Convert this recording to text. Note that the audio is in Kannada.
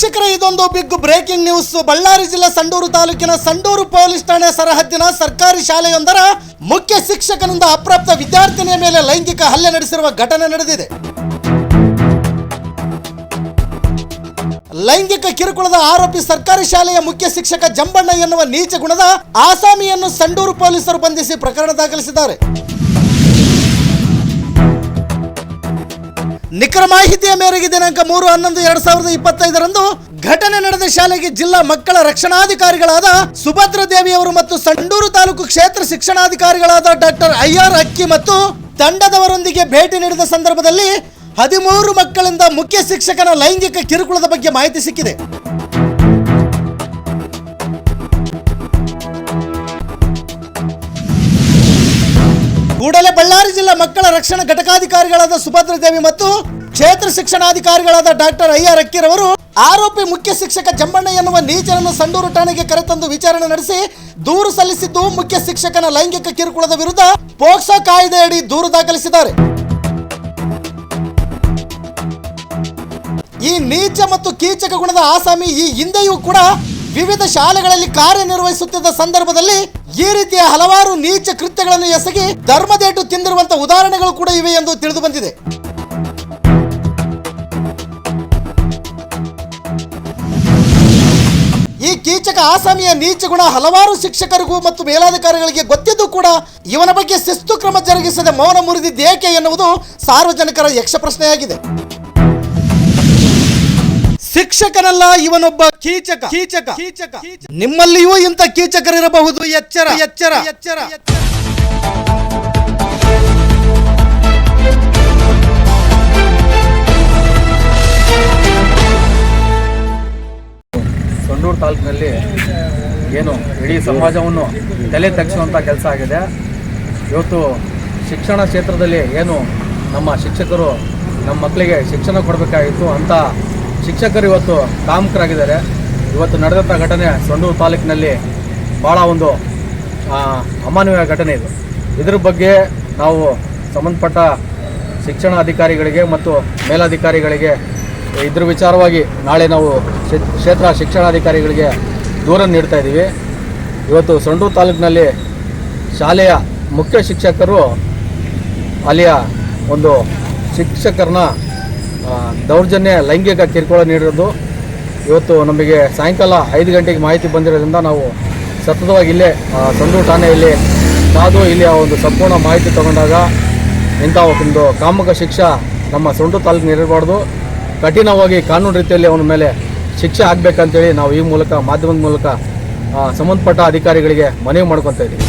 ವೀಕ್ಷಕರ, ಇದೊಂದು ಬಿಗ್ ಬ್ರೇಕಿಂಗ್ ನ್ಯೂಸ್ ಬಳ್ಳಾರಿ ಜಿಲ್ಲೆ ಸಂಡೂರು ತಾಲೂಕಿನ ಸಂಡೂರು ಪೊಲೀಸ್ ಠಾಣೆ ಸರಹದ್ದಿನ ಸರ್ಕಾರಿ ಶಾಲೆಯೊಂದರ ಮುಖ್ಯ ಶಿಕ್ಷಕನಿಂದ ಅಪ್ರಾಪ್ತ ವಿದ್ಯಾರ್ಥಿನಿಯ ಮೇಲೆ ಲೈಂಗಿಕ ಹಲ್ಲೆ ನಡೆಸಿರುವ ಘಟನೆ ನಡೆದಿದೆ. ಲೈಂಗಿಕ ಕಿರುಕುಳದ ಆರೋಪಿ ಸರ್ಕಾರಿ ಶಾಲೆಯ ಮುಖ್ಯ ಶಿಕ್ಷಕ ಜಂಬಣ್ಣ ಎನ್ನುವ ನೀಚ ಗುಣದ ಆಸಾಮಿಯನ್ನು ಸಂಡೂರು ಪೊಲೀಸರು ಬಂಧಿಸಿ ಪ್ರಕರಣ ದಾಖಲಿಸಿದ್ದಾರೆ. ನಿಖರ ಮಾಹಿತಿಯ ಮೇರೆಗೆ ದಿನಾಂಕ ಮೂರು, ಹನ್ನೊಂದು, ಎರಡ್ ಸಾವಿರದ ಇಪ್ಪತ್ತೈದರಂದು ಘಟನೆ ನಡೆದ ಶಾಲೆಗೆ ಜಿಲ್ಲಾ ಮಕ್ಕಳ ರಕ್ಷಣಾಧಿಕಾರಿಗಳಾದ ಸುಭದ್ರ ದೇವಿಯವರು ಮತ್ತು ಸಂಡೂರು ತಾಲೂಕು ಕ್ಷೇತ್ರ ಶಿಕ್ಷಣಾಧಿಕಾರಿಗಳಾದ ಡಾಕ್ಟರ್ ಅಯ್ಯರ್ ಅಕ್ಕಿ ಮತ್ತು ತಂಡದವರೊಂದಿಗೆ ಭೇಟಿ ನೀಡಿದ ಸಂದರ್ಭದಲ್ಲಿ ಹದಿಮೂರು ಮಕ್ಕಳಿಂದ ಮುಖ್ಯ ಶಿಕ್ಷಕನ ಲೈಂಗಿಕ ಕಿರುಕುಳದ ಬಗ್ಗೆ ಮಾಹಿತಿ ಸಿಕ್ಕಿದೆ. ಕೂಡಲೇ ಬಳ್ಳಾರಿ ಜಿಲ್ಲಾ ಮಕ್ಕಳ ರಕ್ಷಣಾ ಘಟಕಾಧಿಕಾರಿಗಳಾದ ಸುಭದ್ರ ದೇವಿ ಮತ್ತು ಕ್ಷೇತ್ರ ಶಿಕ್ಷಣಾಧಿಕಾರಿಗಳಾದ ಡಾಕ್ಟರ್ ಅಯ್ಯರ್ ಅಕ್ಕಿರವರು ಆರೋಪಿ ಮುಖ್ಯ ಶಿಕ್ಷಕ ಜಂಬಣ್ಣ ಎನ್ನುವ ನೀಚನನ್ನು ಸಂಡೂರು ಠಾಣೆಗೆ ಕರೆತಂದು ವಿಚಾರಣೆ ನಡೆಸಿ ದೂರು ಸಲ್ಲಿಸಿದ್ದು ಮುಖ್ಯ ಶಿಕ್ಷಕನ ಲೈಂಗಿಕ ಕಿರುಕುಳದ ವಿರುದ್ಧ ಪೋಕ್ಸೋ ಕಾಯ್ದೆಯಡಿ ದೂರು ದಾಖಲಿಸಿದ್ದಾರೆ. ಈ ನೀಚ ಮತ್ತು ಕೀಚಕ ಗುಣದ ಆಸಾಮಿ ಈ ಹಿಂದೆಯೂ ಕೂಡ ವಿವಿಧ ಶಾಲೆಗಳಲ್ಲಿ ಕಾರ್ಯನಿರ್ವಹಿಸುತ್ತಿದ್ದ ಸಂದರ್ಭದಲ್ಲಿ ಈ ರೀತಿಯ ಹಲವಾರು ನೀಚ ಕೃತ್ಯಗಳನ್ನು ಎಸಗಿ ಧರ್ಮದೇಟು ತಿಂದಿರುವಂತಹ ಉದಾಹರಣೆಗಳು ಕೂಡ ಇವೆ ಎಂದು ತಿಳಿದು ಬಂದಿದೆ. ಈ ಕೀಚಕ ಆಸಾಮಿಯ ನೀಚ ಗುಣ ಹಲವಾರು ಶಿಕ್ಷಕರಿಗೂ ಮತ್ತು ಮೇಲಾಧಿಕಾರಿಗಳಿಗೆ ಗೊತ್ತಿದ್ದು ಕೂಡ ಇವನ ಬಗ್ಗೆ ಶಿಸ್ತು ಕ್ರಮ ಜರುಗಿಸದೆ ಮೌನ ಮುರಿದಿದ್ದೇಕೆ ಎನ್ನುವುದು ಸಾರ್ವಜನಿಕರ ಯಕ್ಷ ಪ್ರಶ್ನೆಯಾಗಿದೆ ಶಿಕ್ಷಕನಲ್ಲ ಇವನೊಬ್ಬ ಕೀಚಕ. ಕೀಚಕ. ಕೀಚಕ. ನಿಮ್ಮಲ್ಲಿಯೂ ಇಂಥ ಕೀಚಕರಿರಬಹುದು. ಎಚ್ಚರ. ಎಚ್ಚರ. ಎಚ್ಚರ. ಸಂಡೂರು ತಾಲೂಕಿನಲ್ಲಿ ಏನು ಇಡೀ ಸಮಾಜವನ್ನು ತಲೆ ತಗ್ಗಿಸುವಂಥ ಕೆಲಸ ಆಗಿದೆ. ಇವತ್ತು ಶಿಕ್ಷಣ ಕ್ಷೇತ್ರದಲ್ಲಿ ಏನು ನಮ್ಮ ಶಿಕ್ಷಕರು ನಮ್ಮ ಮಕ್ಕಳಿಗೆ ಶಿಕ್ಷಣ ಕೊಡಬೇಕಾಗಿತ್ತು ಅಂಥ ಶಿಕ್ಷಕರು ಇವತ್ತು ಕಾಮಕರಾಗಿದ್ದಾರೆ. ಇವತ್ತು ನಡೆದಂಥ ಘಟನೆ ಸಂಡೂರು ತಾಲೂಕಿನಲ್ಲಿ ಭಾಳ ಒಂದು ಅಮಾನವೀಯ ಘಟನೆ ಇದು. ಇದ್ರ ಬಗ್ಗೆ ನಾವು ಸಂಬಂಧಪಟ್ಟ ಶಿಕ್ಷಣ ಅಧಿಕಾರಿಗಳಿಗೆ ಮತ್ತು ಮೇಲಧಿಕಾರಿಗಳಿಗೆ ಇದ್ರ ವಿಚಾರವಾಗಿ ನಾಳೆ ನಾವು ಕ್ಷೇತ್ರ ಶಿಕ್ಷಣಾಧಿಕಾರಿಗಳಿಗೆ ದೂರನ್ನು ನೀಡ್ತಾ ಇದ್ದೀವಿ. ಇವತ್ತು ಸಂಡೂರು ತಾಲೂಕಿನಲ್ಲಿ ಶಾಲೆಯ ಮುಖ್ಯ ಶಿಕ್ಷಕರು ಅಲ್ಲಿಯ ಒಂದು ಶಿಕ್ಷಕರನ್ನ ದೌರ್ಜನ್ಯ ಲೈಂಗಿಕ ಕಿರುಕುಳ ನೀಡಿರೋದು. ಇವತ್ತು ನಮಗೆ ಸಾಯಂಕಾಲ ಐದು ಗಂಟೆಗೆ ಮಾಹಿತಿ ಬಂದಿರೋದ್ರಿಂದ ನಾವು ಸತತವಾಗಿ ಇಲ್ಲೇ ಸಂದೂರು ಠಾಣೆಯಲ್ಲಿ ಕಾದು ಇಲ್ಲಿ ಆ ಒಂದು ಸಂಪೂರ್ಣ ಮಾಹಿತಿ ತಗೊಂಡಾಗ ಇಂಥ ಒಂದು ಕಾಮಕ ಶಿಕ್ಷೆ ನಮ್ಮ ಸಂಡೂರು ತಾಲೂಕಿನ ಇರಬಾರ್ದು. ಕಠಿಣವಾಗಿ ಕಾನೂನು ರೀತಿಯಲ್ಲಿ ಅವನ ಮೇಲೆ ಶಿಕ್ಷೆ ಆಗಬೇಕಂತೇಳಿ ನಾವು ಈ ಮೂಲಕ, ಮಾಧ್ಯಮದ ಮೂಲಕ ಸಂಬಂಧಪಟ್ಟ ಅಧಿಕಾರಿಗಳಿಗೆ ಮನವಿ ಮಾಡ್ಕೊತಾ ಇದ್ದೀವಿ.